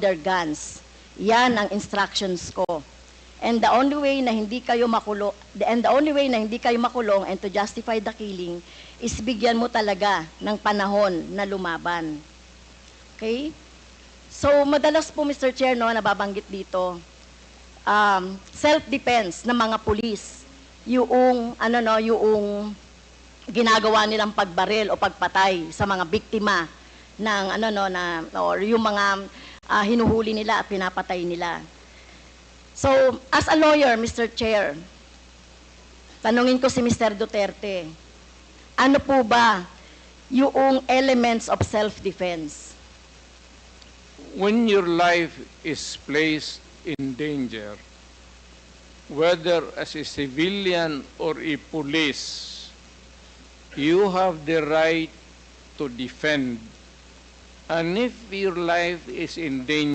their guns. Yan ang instructions ko. And the only way na hindi kayo makulong, and the only way na hindi kayo makulong and to justify the killing is bigyan mo talaga ng panahon na lumaban. Okay? So, madalas po, Mr. Chair, no, nababanggit dito, um, self-defense ng mga pulis, yung, ano no, yung ginagawa nilang pagbaril o pagpatay sa mga biktima ng ano no na or yung mga ah, hinuhuli nila at pinapatay nila. So, as a lawyer, Mr. Chair, tanungin ko si Mr. Duterte, ano po ba yung elements of self-defense? when your life is placed in danger, whether as a civilian or a police, you have the right to defend. And if your life is in danger,